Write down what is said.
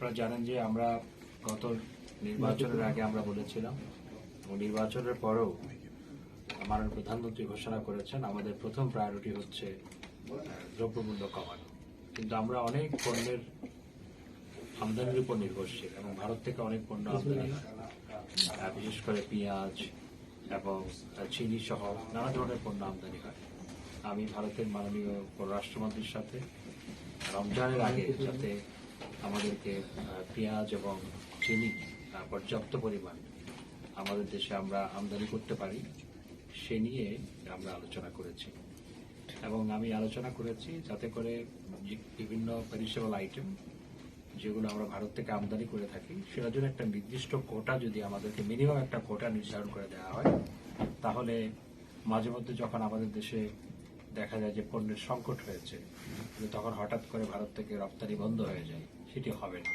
আপনারা জানেন যে আমরা গত নির্বাচনের আগে আমরা বলেছিলাম নির্বাচনের পরেও মাননীয় প্রধানমন্ত্রী ঘোষণা করেছেন, আমাদের প্রথম প্রায়োরিটি হচ্ছে দ্রব্যমূল্য কমানো। কিন্তু আমরা অনেক পণ্যের আমদানির উপর নির্ভরশীল, এবং ভারত থেকে অনেক পণ্য আমদানি বিশেষ করে পেঁয়াজ এবং চিনি সহ নানা ধরনের পণ্য আমদানি হয়। আমি ভারতের মাননীয় পররাষ্ট্রমন্ত্রীর সাথে রমজানের আগে যাতে আমাদেরকে পেঁয়াজ এবং চিনি পর্যাপ্ত পরিমাণ আমাদের দেশে আমরা আমদানি করতে পারি, সে নিয়ে আমরা আলোচনা করেছি। এবং আমি আলোচনা করেছি যাতে করে বিভিন্ন পেরিসেবল আইটেম যেগুলো আমরা ভারত থেকে আমদানি করে থাকি, সেটার জন্য একটা নির্দিষ্ট কোটা যদি আমাদেরকে মিনিমাম একটা কোটা নির্ধারণ করে দেওয়া হয়, তাহলে মাঝে মধ্যে যখন আমাদের দেশে দেখা যায় যে পণ্যের সংকট হয়েছে, তখন হঠাৎ করে ভারত থেকে রপ্তানি বন্ধ হয়ে যায়। সেটি হবে না।